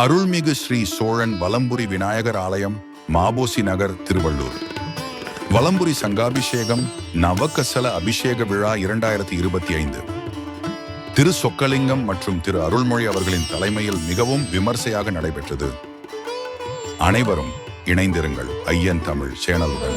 அருள்மிகு ஸ்ரீ சோழன் வலம்புரி விநாயகர் ஆலயம் மாபோசி நகர் திருவள்ளூர். வலம்புரி சங்காபிஷேகம் நவக்கசல அபிஷேக விழா இரண்டாயிரத்தி இருபத்தி ஐந்து. திரு சொக்கலிங்கம் மற்றும் திரு அருள்மொழி அவர்களின் தலைமையில் மிகவும் விமர்சையாக நடைபெற்றது. அனைவரும் இணைந்திருங்கள் ஐயன் தமிழ் சேனலுடன்.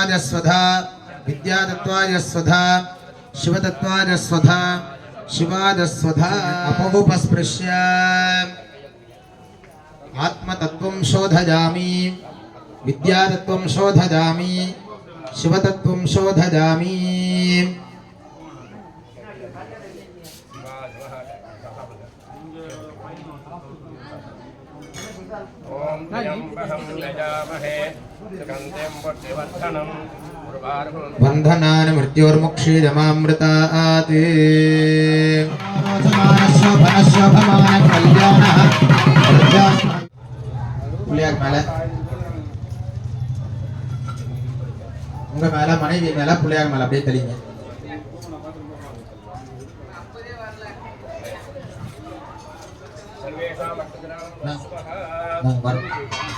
शिवतत्वाय स्वधा विद्यातत्वाय स्वधा शिवतत्वाय स्वधा शिवादस्वधा अपगुपस्पृश्य आत्मतत्त्वं शोधयामि विद्यातत्त्वं शोधयामि शिवतत्त्वं शोधयामि। बंधना सुगन्धिं पुष्टिवर्धनम् मेल मृत्योर्मुक्षीदमामृतात् मेल மேல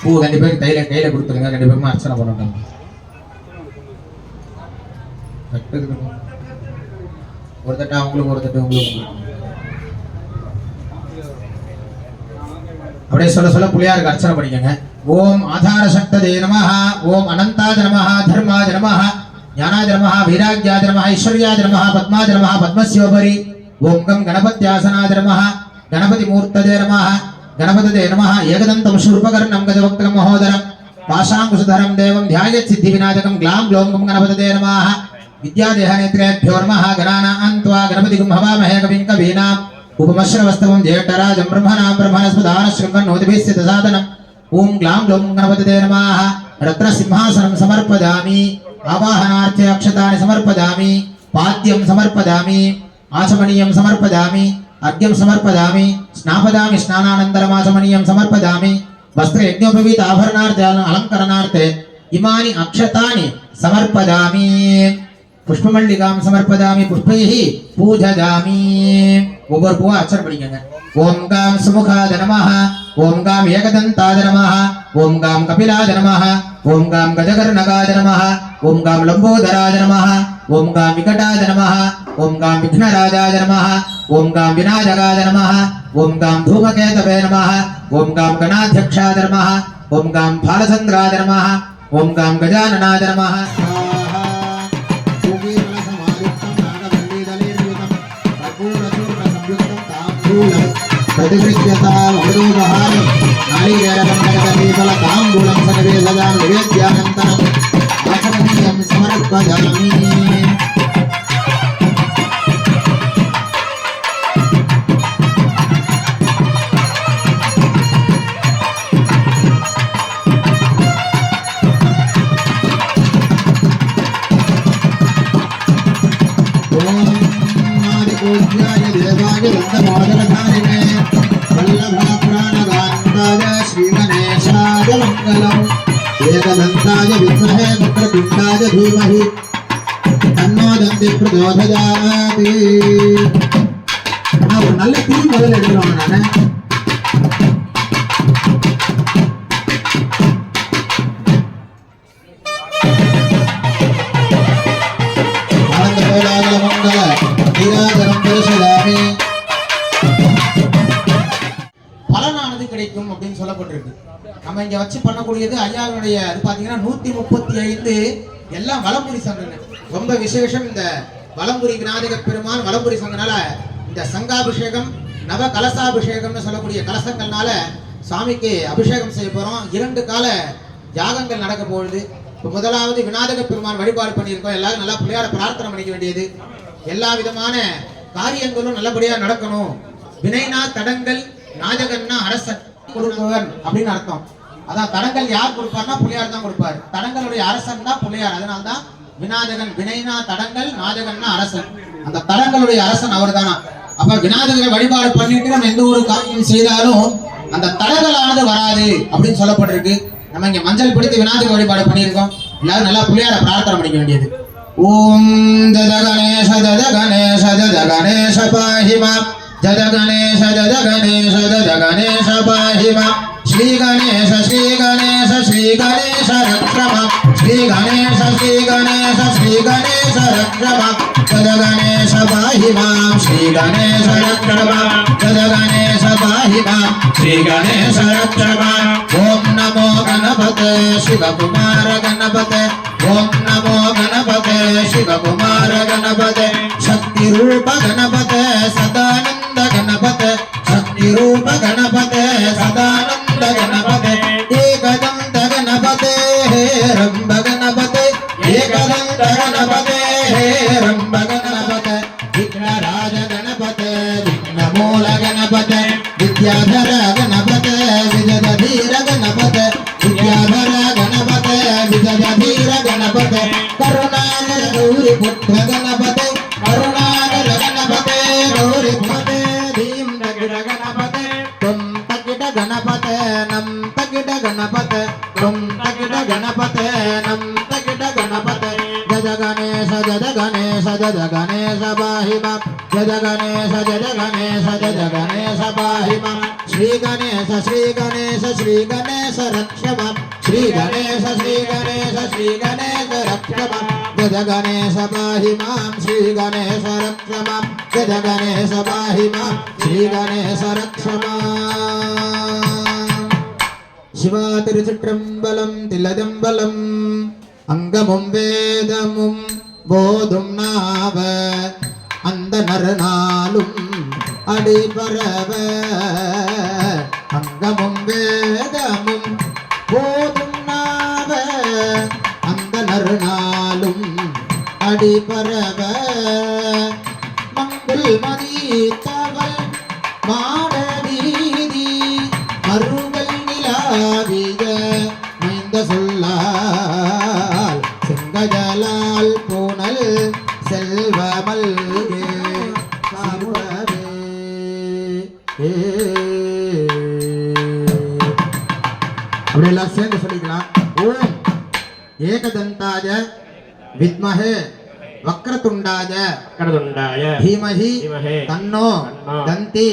பூ ரெண்டு பேரும் கையில கையில கொடுத்துருங்க. ரெண்டு பேருமே அர்ச்சனை பண்ணட்டும் ஒரு தட்டு அவங்களுக்கு ஒரு தட்டு உங்களுக்கு அப்படியே சொல்ல சொல்ல புள்ளியாருக்கு அர்ச்சனை பண்ணிக்கங்க. ஓம் ஆதார சக்ததே நமஹ ஓம் அனந்தாஜ நமஹ தர்மாஜ நமஹ ஞானாஜ நமஹ வீராஜ்யாஜ நமஹ ஐஸ்வர்யாஜ நமஹ பத்மாஜ நமஹ பத்மஸ்யோபரி ஓம் கம் கணபத்யாசனாஜ நமஹ கணபதி மூர்த்ததே நமஹ గణపతిదే నమ ఏకదంతం శూర్పకర్ణం గజవక్తం మహోదరం పాశాంకుశధరం దేవం ధ్యాయ సిద్ధి వినాయకం గ్లాం గ్లోంగం గణపతిదే నమ విద్యాదేహనేత్రేభ్యో నమ గణానాన్వా గణపతి గుంహవామహే కవిం కవీనాం ఉపమశ్రవస్తవం జేఠరాజం బ్రహ్మణాం బ్రహ్మణస్పదాన శృంగన్నోదిభిస్సిత సాధనం ఓం గ్లాం గ్లోం గణపతిదే నమ రత్న సింహాసనం సమర్పదామి ఆవాహనార్థే అక్షతాన్ని సమర్పదామి పాద్యం సమర్పదామి ఆచమనీయం సమర్పదామి అర్ఘ్యం సమర్పదామి स्नापयामि स्नानानन्तरमाचमनीयं समर्पयामि वस्त्रयज्ञोपवीत आभरणार्थे अलङ्करणार्थे इमानि अक्षतानि समर्पयामि புஷ்பமல்லிகாம் சமர்ப்பதாமி புஷ்பைஹ பூஜதாமி ஒவ்வொரு பூவா அர்ச்சனை பண்ணிக்கங்க ஓம் காம் சுமுகாத நமஹ ஓம் காம் ஏகதந்தாத நமஹ ஓம் காம் கபிலாத நமஹ ஓம் காம் கஜகர்ணகாத நமஹ ஓம் காம் லம்போதராஜ நமஹ ஓம் காம் விகடாஜ நமஹ ஓம் காம் விக்னராஜாஜ நமஹ ओम गां विनाजगाय नमः, ओम गां धूमकेतवे नमः, ओम गां गणाध्यक्षा नमः, ओम गां फालचन्द्राय नमः, ओम गां गजाननाय नमः। धीमहि तन्नो दन्ति प्रचोदयाति நான் ஒரு நல்ல தீ முதல்ல எடுக்கிறோம் நானு ஆனந்த கோலாகல மங்கள நீராஜனம் பரிசுதாமி பலனானது கிடைக்கும் அப்படின்னு சொல்லப்பட்டிருக்கு நம்ம இங்க வச்சு பண்ணக்கூடியது ஐயாவுடைய அது பாத்தீங்கன்னா நூத்தி முப்பத்தி ஐந்து எல்லாம் வலம்புரி சங்கங்க ரொம்ப விசேஷம் இந்த வலம்புரி விநாயக பெருமான். வலம்புரி சங்கனால இந்த சங்காபிஷேகம் நவ கலசாபிஷேகம்னு சொல்லக்கூடிய கலசங்கள்னால சாமிக்கு அபிஷேகம் செய்ய போறோம். இரண்டு கால யாகங்கள் நடக்க போகுது. இப்போ முதலாவது விநாயக பெருமான் வழிபாடு பண்ணியிருக்கோம். எல்லாரும் நல்லா பிள்ளையார பிரார்த்தனை பண்ணிக்க வேண்டியது. எல்லா விதமான காரியங்களும் நல்லபடியா நடக்கணும். வினைனா தடங்கள் நாஜகன்னா அரசன் கொடுப்பவன் அப்படின்னு அர்த்தம். அதான் தடங்கள் யார் கொடுப்பார்னா புள்ளியார் தான் கொடுப்பார். தடங்களுடைய அரசன் தான் புள்ளியார் அதனால தான் வினைனா தடங்கள் நாதகன்னா அரசன். அந்த தடங்களுடைய அரசன் அவர்தானா. அப்ப விநாயகரை வழிபாடு பண்ணிட்டு நம்ம எந்த ஒரு காரியம் செய்தாலும் அந்த தடங்களானது வராது அப்படின்னு சொல்லப்பட்டிருக்கு. நம்ம இங்க மஞ்சள் பிடித்து விநாயகர் வழிபாடு பண்ணியிருக்கோம். எல்லாரும் நல்லா புள்ளியார பிரார்த்தனை பண்ணிக்க வேண்டியது. ஓம் ஜத கணேஷ ஜத கணேஷ ஜத கணேஷ பாஹிமா. ஜத கணேஷ ஜத கணேஷ ஜத கணேஷ பாஹிமா. மாம் ஸ்ரீ கணேஷ ஸ்ரீ கணேஷ ஸ்ரீ கணேஷ ரக்ஷம ஸ்ரீ கணேஷ ஸ்ரீ கணேஷ ஸ்ரீ கணேஷ ரக்ஷம ஜத கணேஷ பாஹி மாம் ஸ்ரீ கணேஷ ரக்ஷம ஜத கணேஷ பாஹி மாம் ஸ்ரீ கணேஷ ரக்ஷம ஓம் நமோ கணபதே சிவகுமார கணபதே ஓம் நமோ கணபதே சிவகுமார கணபதே சக்தி ரூப கணபதே சதானந்த கணபதே சக்தி ரூப piada. கணேச ஸ்ரீ கணேச ஸ்ரீ கணேச ரக்ஷ மாம் ஸ்ரீ கணேச ஸ்ரீ கணேச ஸ்ரீ கணேச ரக்ஷ மாம் ஜத கணேச பாஹி மாம் ஸ்ரீ கணேச ரக்ஷ மாம் ஜத கணேச பாஹி மாம் ஸ்ரீ கணேச ரக்ஷ மாம் சிவா திருச்சிற்றம்பலம் தில்லதம்பலம் அங்கமும் வேதமும் போதும் நாவ அந்த நரநாளும் அடிபரவ அங்கமும் வேதமும் போதும் நாவ அந்த நறுநாளும் அடிபரவ. மங்குள் மதித்தவள் மாடவீதி மறுகள் நிலாவிய மைந்த சொல்லால் செங்கஜலால் பூனல் செல்வமல்கே. ஏ. எல்லாம் சேர்ந்து சொல்லிக்கலாம் ஓம் ஏகதந்தாய வித்மஹே வக்ரதுண்டாய கடதுண்டாய தீமஹி தன்னோ தந்தி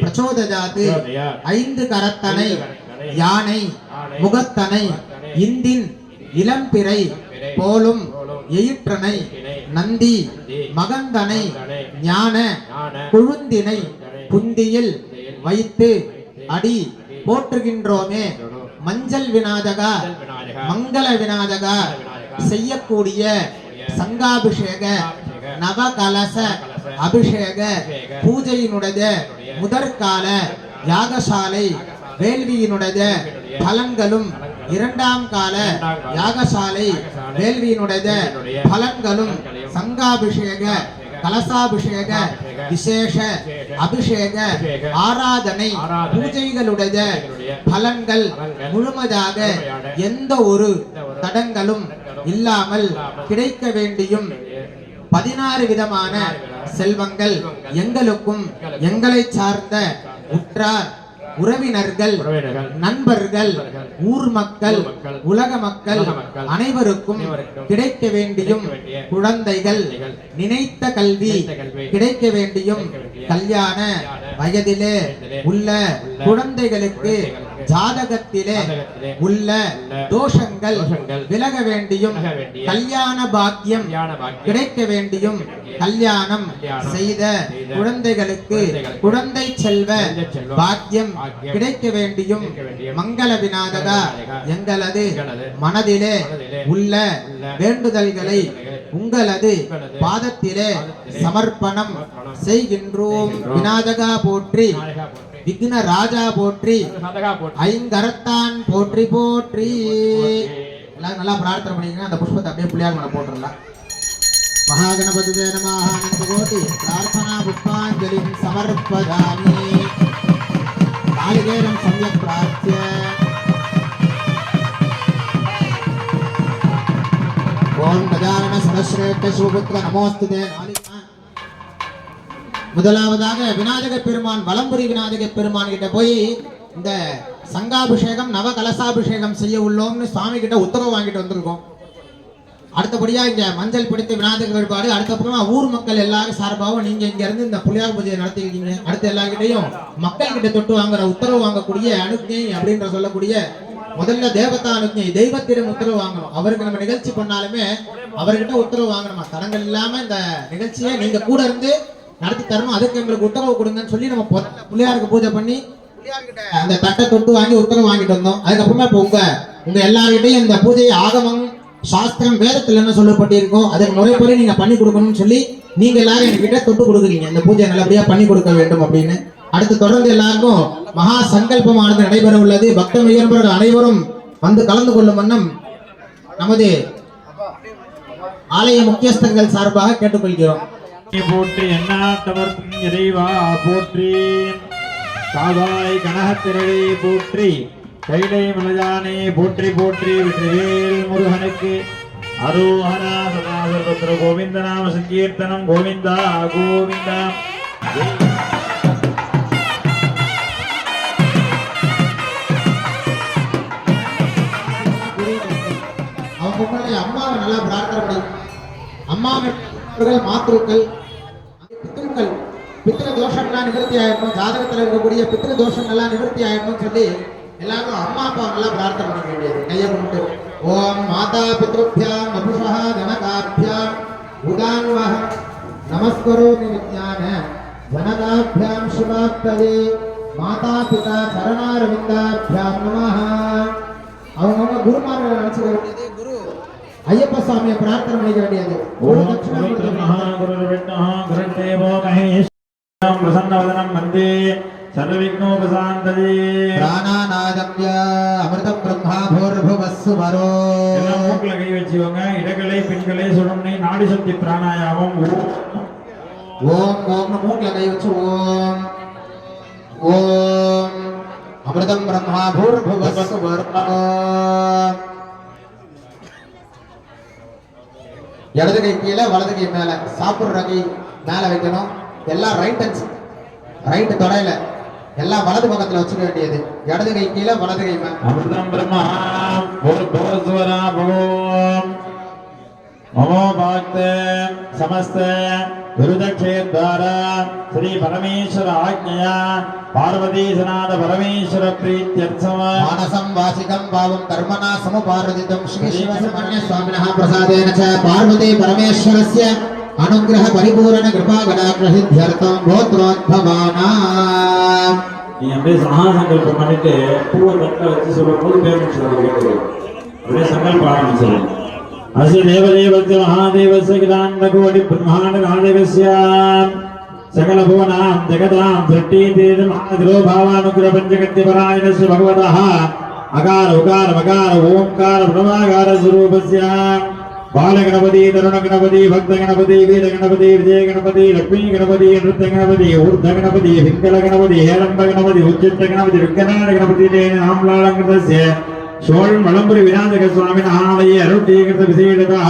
பிரச்சோதயாத் ஐந்து கரத்தனை யானை முகத்தனை இந்தின் இளம்பிறை போலும் எயிற்றனை நந்தி மகந்தனை ஞான குழுந்தினை புந்தியில் வைத்து அடி போற்றுகின்றோம். மஞ்சள் விநாயகா மங்கள விநாயகா செய்யக்கூடிய சங்காபிஷேக நவகலச அபிஷேக பூஜையினுடைய முதற்கால யாகசாலை வேள்வியினுடைய பலன்களும் இரண்டாம் கால யாகசாலை வேள்வியினுடைய பலன்களும் சங்காபிஷேக கலசாபிஷேக விசேஷ அபிஷேக ஆராதனை பூஜைகளுடைய பலன்கள் முழுமையாக எந்த ஒரு தடங்களும் இல்லாமல் கிடைக்க வேண்டியும் பதினாறு விதமான செல்வங்கள் எங்களுக்கும் எங்களை சார்ந்த உற்றார் உறவினர்கள் நண்பர்கள் ஊர் மக்கள் உலக மக்கள் அனைவருக்கும் கிடைக்க வேண்டியும் குழந்தைகள் நினைத்த கல்வி கிடைக்க வேண்டியும் கல்யாண வயதிலே உள்ள குழந்தைகளுக்கு ஜாதகத்திலே உள்ள தோஷங்கள் விலக வேண்டியும் கல்யாண பாக்கியம் கிடைக்க வேண்டியும் கல்யாணம் செய்த குழந்தைகளுக்கு குழந்தை செல்வ பாக்கியம் கிடைக்க வேண்டியும் மங்கள விநாயகா எங்களது மனதிலே உள்ள வேண்டுதல்களை உங்களது பாதத்திலே சமர்ப்பணம் செய்கின்றோம். விநாயகா போற்றி. விக்ன ராஜா போற்றி சதகா போற்றி. போற்றி. எல்லாரும் நல்லா பிரார்த்தனை பண்ணிக்கங்க. அந்த புஷ்பத்தை அப்படியே பிள்ளையார் மேல போட்டுடலாம் மகாகணபதி அனந்த கோட்டி பிரார்த்தனா புஷ்பாஞ்சலி சமர்ப்பயாமி காலிகேரம் சமயக் பிரார்த்திய. ஓம் கஜானன சதஸ்ரேஷ்ட சிவபுத்திர நமோஸ்துதே. நாளிகா முதலாவதாக விநாயக பெருமான் வலம்புரி விநாயக பெருமான் கிட்ட போய் இந்த சங்காபிஷேகம் நவ கலசாபிஷேகம் செய்ய உள்ளோம்னு சுவாமி கிட்ட உத்தரவு வாங்கிட்டு வந்திருக்கோம். அடுத்தபடியா இங்க மஞ்சள் பிடித்த விநாயகர் வழிபாடு அடுத்தப்புறமா ஊர் மக்கள் எல்லாரும் சார்பாகவும் நீங்க இங்க இருந்து இந்த புலியார் பூஜையை நடத்திருக்கீங்க. அடுத்த எல்லாருக்கிட்டையும் மக்கள் கிட்ட தொட்டு வாங்குற உத்தரவு வாங்கக்கூடிய அனுஜை அப்படின்ற சொல்லக்கூடிய முதல்ல தேவதா அனுஜை தெய்வத்திடம் உத்தரவு வாங்கணும். அவருக்கு நம்ம நிகழ்ச்சி பண்ணாலுமே அவர்கிட்ட உத்தரவு வாங்கணுமா? தடங்கள் இல்லாம இந்த நிகழ்ச்சியை நீங்க கூட இருந்து நடத்தி தரணும். அதுக்கு எங்களுக்கு உத்தரவு கொடுங்கன்னு சொல்லி நம்ம பிள்ளையாருக்கு புள்ளியாருக்கு பூஜை பண்ணி அந்த தட்டை தொட்டு வாங்கி உத்தரவு வாங்கிட்டு வந்தோம். அதுக்கப்புறமா இப்போ உங்க உங்க எல்லார்கிட்டையும் இந்த பூஜையை ஆகமம் சாஸ்திரம் வேதத்துல என்ன சொல்லப்பட்டிருக்கோ அதன் முறைப்படி நீங்க பண்ணி கொடுக்கணும்னு சொல்லி நீங்க எல்லாரும் என்கிட்ட தொட்டு கொடுக்குறீங்க. இந்த பூஜையை நல்லபடியா பண்ணி கொடுக்க வேண்டும் அப்படின்னு. அடுத்து தொடர்ந்து எல்லாருக்கும் மகா சங்கல்பமானது நடைபெற உள்ளது. பக்த உயர்வர்கள் அனைவரும் வந்து கலந்து கொள்ளும் வண்ணம் நமது ஆலய முக்கியஸ்தங்கள் சார்பாக கேட்டுக்கொள்கிறோம். போற்றி எண்ணாட்டவர்க்கும் இறைவா போற்றி. காதாய் கனகத்திரளே போற்றி. கைலை மலஜானே போற்றி போற்றி. வெற்றிவேல் முருகனுக்கு அரோஹரா சதாசர்வத்திர கோவிந்த நாம சங்கீர்த்தனம். கோவிந்தா கோவிந்தா. அவங்க அம்மா நல்லா பிரார்த்தனை அம்மாவின் அம்மாவர்கள் மாத்திருக்கள். பித்திருக்கள். பித்திரு தோஷங்கள்லாம் நிவர்த்தி ஆயிடணும் ஜாதகத்தில் இருக்கக்கூடிய பித்திரு தோஷங்கள்லாம் நிவர்த்தி ஆயிடணும்னு சொல்லி எல்லாரும் அம்மா அப்பா எல்லாம் பிரார்த்தனை பண்ண வேண்டியது. கையை கொண்டு ஓம் மாதா பித்ருபியாம் நபுஷா ஜனகாபியாம் உதான்வஹ நமஸ்கரோமி விஜான ஜனகாபியாம் சிவாப்தவே மாதா பிதா சரணாரவிந்தாபியாம் நமஹ. அவங்கவுங்க குருமார்களை நினைச்சுக்க வேண்டியது ஐயப்ப சாமியை பிரார்த்தனை பண்ணிக்க வேண்டியது பிரசன்னவதனம் வந்தே. சர்வவிக்னோபசாந்ததே பிராணாநாதம்ய அமிர்த பிரம்மா பூர்புவஸ்ஸு வரோ எல்லாம் மூக்குல கை வச்சுக்கோங்க. இடகலை பெண்களை சுடம்னை நாடி சக்தி பிராணாயாமம். ஓம் ஓம் மூக்குல கை வச்சு ஓம். ஓம். அமிர்தம் பிரம்மா பூர்புவஸ்ஸு வரோ இடது கை கீழே வலது கை மேலே. சாப்பிட்ற கை மேலே வைக்கணும். எல்லாம் ரைட் ஹண்ட் ரைட் தொடையில. எல்லாம் வலது பக்கத்துல வச்சுக்க வேண்டியது. இடது கை கீழே வலது கை மேலே. அமிர்தம் பிரம்மா ஒரு போஸ்வரா ஓ பாக்த சமஸ்த. గురుదక్షయద్వారా శ్రీ పరమేశ్వర ఆజ్ఞయ పార్వతీశనాథ పరమేశ్వర ప్రీత్యర్థం మానసం వాచికం భావం కర్మణా సముపార్జితం. శ్రీ శివసుబ్రహ్మణ్య స్వామినః ప్రసాదేన చ పార్వతీ పరమేశ్వరస్య అనుగ్రహ కృపా గణాగ్రహిత్యర్థం ఈ సహాసంకల్పం అంటే పూర్వ తత్వ వచ్చి పేరు అదే సంకల్పం ఆరంభించాలి अस्य देवदेवस्य महादेवस्य किलाण्डकोटि ब्रह्माण्डकाण्डकस्य सकलभुवनां जगतां सृष्टीतेजमानधिरो भावानुग्रपञ्चगत्यपरायणस्य भगवतः अकार उकार मकार ओंकार ब्रह्माकार स्वरूपस्य बालगणपति तरुणगणपति भक्तगणपति वीरगणपति विजयगणपति लक्ष्मीगणपति नृत्यगणपति ऊर्धगणपति पिङ्गलगणपति हेरम्बगणपति उच्चित्तगणपति विज्ञानगणपति नाम्लालङ्कृतस्य தருண கணபதி பக்த கணபதி வீர கணபதி விஜய கணபதி லட்சுமி கணபதி நிருத்த கணபதி ஊர்த கணபதி பிங்கல கணபதி ஹேரம்ப கணபதி உச்சித்த கணபதி விக்கநாட கணபதி நாமலாலங்கிருதஸ்ய சோழன் வளம்புரி விநாயக சுவாமின் ஆலய அருட்டீகிருத விசேடதா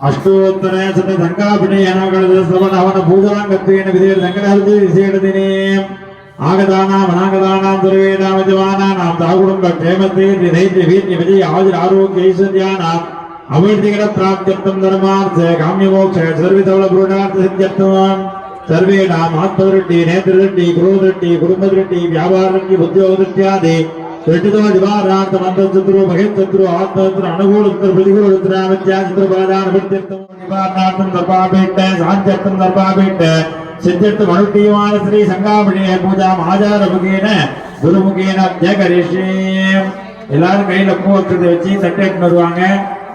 ಅಷ್ಟೋತ್ತರ ಶತ ಸಂಗಾಭಿನಯನಗಳದ ಶ್ರವಣ ಅವನ ಪೂಜಾಂಗತ್ವೇನ ವಿಧೇಯ ಸಂಗ್ರಹದ ವಿಶೇಷದಿನೇ ಆಗದಾನಾಂ ಅನಾಗದಾನಾಂ ಸರ್ವೇಣಾಂ ಯಜಮಾನಾನಾಂ ತಾಗುಡುಂಬ ಕ್ಷೇಮತೆ ಧೈರ್ಯ ವೀರ್ಯ ವಿಜಯ ಆಯುರ ಆರೋಗ್ಯ ಐಶ್ವರ್ಯಾನಾಂ ಅಭಿವೃದ್ಧಿಗಳ ಪ್ರಾಪ್ತ್ಯರ್ಥಂ ಧರ್ಮಾರ್ಥ ಕಾಮ್ಯಮೋಕ್ಷ ಸರ್ವಿತವಳ ಪೂರ್ಣಾರ್ಥ ಸಿದ್ಧ್ಯರ್ಥಂ ಸರ್ವೇಣಾಂ ಆತ್ಮದೃಷ್ಟಿ ನೇತ್ರದೃಷ್ಟಿ ಗೃಹದೃಷ್ಟಿ ಕುಟುಂಬದೃಷ್ಟಿ ವ್ಯಾಪಾರದೃಷ್ಟಿ ಉದ್ಯೋಗದೃಷ್ಟ್ಯಾದಿ ದೃಷ್ಟಿತೋ ದಿವಾರಾರ್ಥ ಮಂತ್ರಚತುರು ಮಹೇಶತ್ರು ಆತ್ಮಚತುರು ಅನುಕೂಲಚತುರು ಪ್ರತಿಕೂಲಚತುರ ಅವಿದ್ಯಾಚತುರು ಬಾಧಾನ ಬಿಡ್ತಿರ್ತಂ ನಿವಾರಣಾರ್ಥಂ ದರ್ಪಾಪೀಠ ಸಾಂತ್ಯರ್ಥಂ ದರ್ಪಾಪೀಠ ಸಿದ್ಧರ್ಥ ಮನುಷ್ಯವಾದ ಶ್ರೀ ಸಂಗಾಮಣಿಯ பூஜா ஆச்சார முகேன குருமுகேன ஜெகரிஷே எல்லாரும் கையில பூ வச்சதை வச்சு தட்டை எடுத்துட்டு வருவாங்க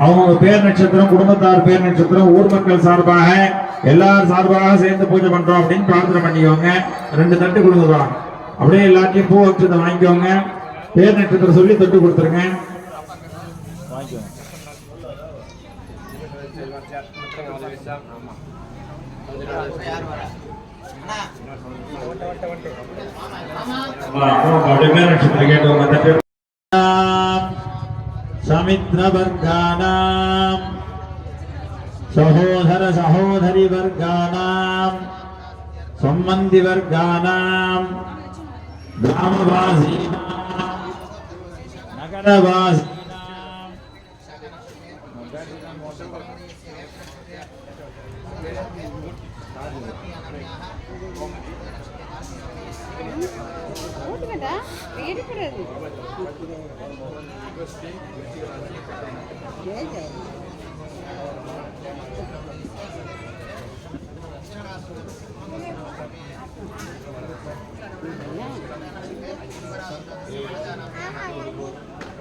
அவங்க பேர் நட்சத்திரம் குடும்பத்தார் பேர் நட்சத்திரம் ஊர் மக்கள் சார்பாக எல்லாரும் சார்பாக சேர்ந்து பூஜை பண்றோம் அப்படின்னு பிரார்த்தனை பண்ணிக்கோங்க ரெண்டு தட்டு கொடுத்துருவாங்க அப்படியே எல்லாத்தையும் பூ வச்சதை வாங்கிக்கோங்க பேர் நட்சத்திரம் சொல்லி தொட்டு கொடுத்துருங்க. சமித்ரவர்காணாம் சகோதர சகோதரி வர்காணாம் சம்பந்தி வர்காணாம் கிராமவாசீனாம். મુર્દાબાદ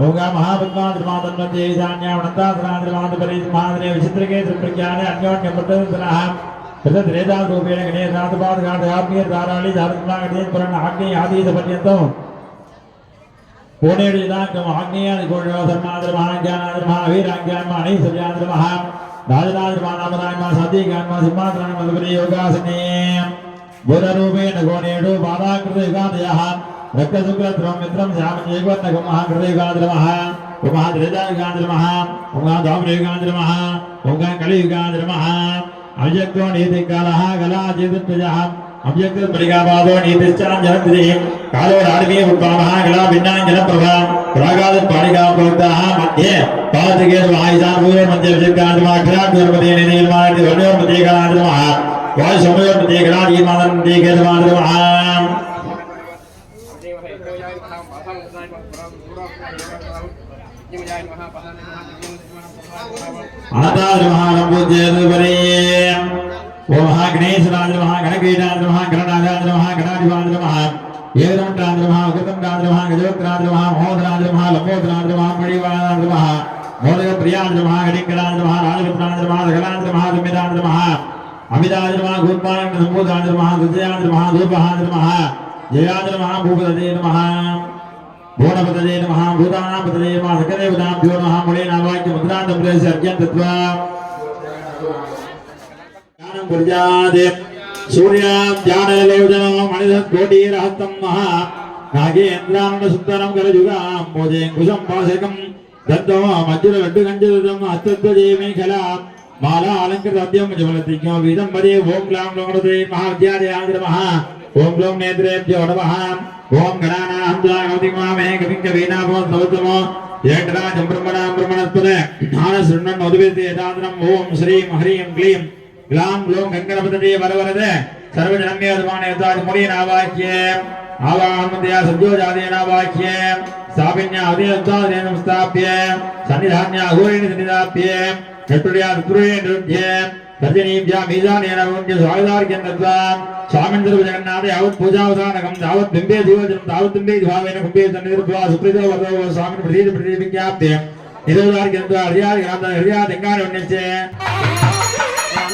ఓగా మహాపద్మాద్రమాన్వంతేజాన్యామనంతాసనాద్రమాధుపరీమాదనే విచిత్రకేశ్వరజ్ఞాన అన్యోన్య ప్రతిన త్రేదారూపేణ గణేశాత్పాదగాఠాత్మీయధారాళి ధారత్మాగణేశ్వరణ ఆగ్నేయ ఆదీత పర్యంతం కోనేడు ఇదాంకం ఆగ్నేయాది కోణ్యోధర్మాద్రమహాజ్ఞానాద్రమహా రాజరాజమానామరాయమ సతీగాన్మ సింహాసనాయమ దుగ్రీ యోగాసనే. బుధరూపేణ గోణేడు బాధాకృత యుగాదయ. రక్తశుక్రద్రవం మిత్రం శ్యామ చేకవర్ణకం మహాకృత యుగాద్రమ ఉమా త్రేతాయుగాద్రమ ఉమా దామయుగాద్రమ ఉమా కలియుగాద్రమ அவ்யங்கரிகாபாவோ நீதிஷ்டாஞ்சலந்திரீம் காலோ ராடவே உத்வாமஹா கலா பின்னாஞ்சலம் பிரபா பிராகாதத் பாணிகா போக்தாக மத்தியே பாலதிகே வாயுசா பூர்வ மத்திய விஷயக்காந்தமா கிரா குருமதே நினையமாதி மத்திய காந்தமா வாய் சமயோர் மத்திய கலா தீமாதன் மத்திய கேதமாதமா ஆதாரமான பூஜ்ய ఓ మహాగణేశరాజ మహాగణగీరాజ మహాగణరాజాజ మహాగణాధివాజ మహా ఏదంటాంధ్ర మహా ఉగతండాంధ్ర మహా గజోత్రాంధ్ర మహా మహోదరాంధ్ర మహా లభోదరాంధ్ర మహా మణివాదాంధ్ర మహా మోదయ ప్రియాంధ్ర మహా గణికరాంధ్ర మహా రాజపుత్రాంధ్ర మహా జగనాంధ్ర మహా దుమిదాంధ్ర మహా అమితాంధ్ర మహా గోపాంధ్ర సంబోధాంధ్ర మహా దుజయాంధ్ర మహా దూపహాంధ్ర మహా జయాంధ్ర మహా భూపదే నమః భూణపదే నమః భూతానాపదే నమః సకదేవతాభ్యో నమః ముళే నావాక్య ముద్రాంత అర్జంతత్వ సూర్యాం ధ్యానయోజనం మనిధ కోటీరహస్తం మహా నాగేంద్రానందసుందరం కలయుగాం మోదేంకుశం పాశకం దంతో మధ్యుల రెండు గంజలం హస్తధ్వజేమేఖలా మాలాలంకృతద్యం జమలతిజ్ఞోవీదం వరే ఓం క్లాం లోకృతే మహావిద్యాలయా నమః ఓం క్లోం నేత్రేభ్యో నమః ఓం గణానాం జాగౌతిమామే కవిం కవీనాభో సౌతమో ఏటరాజం బ్రహ్మణాం బ్రహ్మణస్పద జ్ఞాన శృణ్ణం ఉద్వేతే దాదనం ఓం శ్రీం హ్రీం క్లీం இலாம் லோம் கங்கணபதியே வரவரத சர்வ நன்மையாதுமான யதாதி முனியனாவாக்கிய ஆவாமந்தியா சத்யோஜாதேனாவாக்கிய ஸ்தாபின்யா அதேதாதேனம் ஸ்தாபிய சன்னிதான்யா அகோரேணி சன்னிதாபிய நெட்டுடையா துருவே நிருத்திய தர்ஜனீப்யா மீதானேன உண்ய சுவாகதார்க்கியம் தத்வாம். சுவாமின் திருவு ஜெகநாதே அவத் பூஜாவதானகம் தாவத் பிம்பே தீவஜனம் தாவத் பிம்பே திவாவேன கும்பே தன்னிருத்வா சுப்ரிதோ வர்தோ சுவாமின் பிரதீதி பிரதீபிக்யாப்தே இதோதார்க்கியம்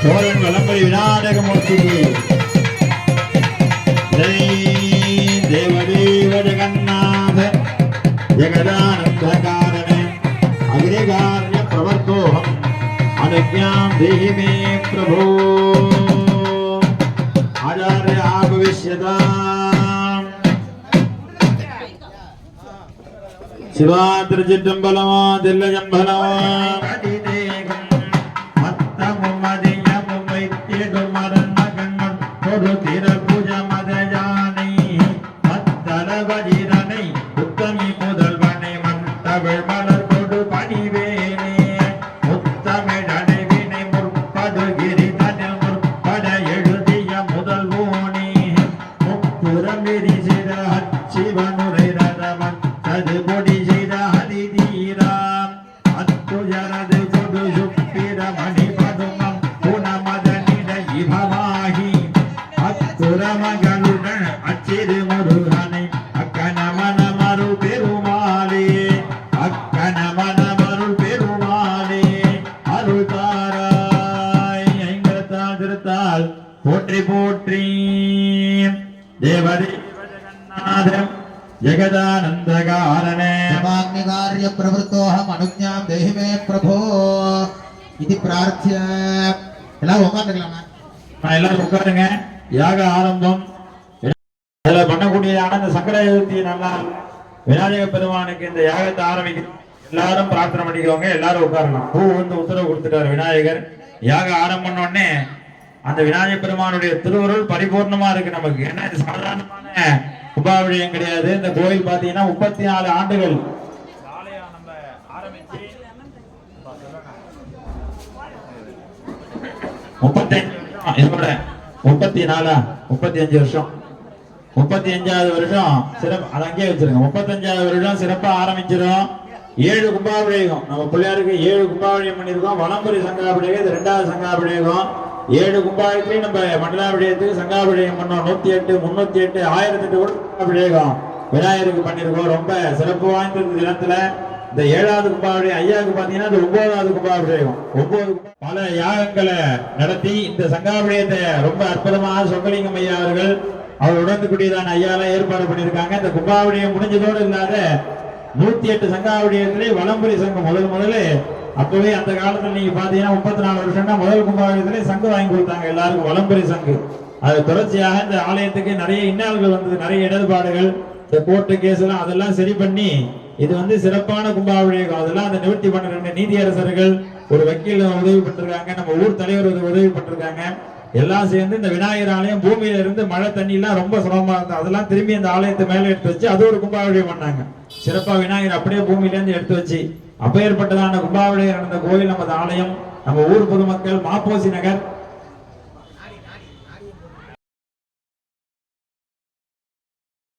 சோழன் வலம்பரி விநாயகமூர்த்தி தேவதேவ ஜெகநாத ஜெகதானந்தகாரணே அக்னிகாரிய பிரவர்த்தோகம் அனுஜாம் தேகி மே பிரபோ ஆச்சாரிய ஆபவிஷ்யதா శివాద్రజిడ్డంబలమా దిల్లజంబలమా. விநாயக பெருமானுக்கு இந்த யாகத்தை ஆரம்பிக்கிறோம் எல்லாரும் பிரார்த்தனை பண்ணிக்கோங்க எல்லாரும் உட்காரலாம் பூ வந்து உத்தரவு கொடுத்துட்டாரு விநாயகர். யாக ஆரம்பம் உடனே அந்த விநாயக பெருமானுடைய திருவருள் பரிபூர்ணமா இருக்கு நமக்கு. ஏன்னா இது சாதாரணமான உபாவிடயம் கிடையாது. இந்த கோயில் பாத்தீங்கன்னா முப்பத்தி நாலு ஆண்டுகள். முப்பத்தி அஞ்சு வருஷம். இதோட முப்பத்தி நாலா? முப்பத்தி அஞ்சு வருஷம். முப்பத்தி அஞ்சாவது வருஷம் சிறப்பு அதை அங்கேயே வச்சிருங்க. முப்பத்தஞ்சாவது வருஷம் சிறப்பா ஆரம்பிச்சிடும் ஏழு கும்பாபிடேகம் நம்ம பிள்ளையாருக்கு ஏழு கும்பாபிடேகம் பண்ணியிருக்கோம். வளம்புரி சங்காபிடேகம் இது ரெண்டாவது சங்காபிடேகம் ஏழு கும்பாபிஷேகத்தையும் நம்ம மண்டலாபிடேகத்துக்கு சங்காபிடேகம் பண்ணோம். நூத்தி எட்டு முன்னூத்தி எட்டு ஆயிரத்தி எட்டு கூட கும்பாபிடேகம் விநாயகருக்கு பண்ணியிருக்கோம். ரொம்ப சிறப்பு வாய்ந்த தினத்துல. இந்த ஏழாவது கும்பாபிஷேகம் ஐயாவுக்கு பாத்தீங்கன்னா இந்த ஒன்பதாவது கும்பாபிடேகம் ஒன்பது பல யாகங்களை நடத்தி இந்த சங்காபிஷேகத்தை ரொம்ப அற்புதமாக சொக்கலிங்கம் ஐயா அவர்கள் அவர் உடனுக்குடியதான ஐயாலாம் ஏற்பாடு பண்ணியிருக்காங்க. இந்த கும்பாபிஷேகம் முடிஞ்சதோடு இல்லாத நூத்தி எட்டு சங்காவுடையத்திலே வளம்புரி சங்கம் முதல் முதல்ல அப்பவே அந்த காலத்துல நீங்க பாத்தீங்கன்னா முப்பத்தி நாலு வருஷம்னா முதல் கும்பாவளியத்திலே சங்கு வாங்கி கொடுத்தாங்க எல்லாருக்கும் வளம்புரி சங்கு. அது தொடர்ச்சியாக இந்த ஆலயத்துக்கு நிறைய இன்னல்கள் வந்தது நிறைய இடர்பாடுகள் இந்த கோர்ட்டு கேஸ் எல்லாம் அதெல்லாம் சரி பண்ணி இது வந்து சிறப்பான கும்பாபிஷேகம். அதெல்லாம் அந்த நிவர்த்தி பண்ண ரெண்டு நீதியரசர்கள் ஒரு வக்கீல் உதவி பண்ணிருக்காங்க நம்ம ஊர் தலைவர் உதவி பண்ணிருக்காங்க எல்லாம் சேர்ந்து இந்த விநாயகர் ஆலயம் பூமியில இருந்து மழை தண்ணி எல்லாம் ரொம்ப சுலபமா இருந்தது. அதெல்லாம் திரும்பி அந்த ஆலயத்தை மேல எடுத்து வச்சு அது ஒரு கும்பாபிஷேகம் பண்ணாங்க. சிறப்பா விநாயகர் அப்படியே பூமியில இருந்து எடுத்து வச்சு அப்பேற்பட்டதான கும்பாபிஷேகம் நடந்த கோயில் நமது ஆலயம் நம்ம ஊர் பொதுமக்கள் மாப்போசி நகர்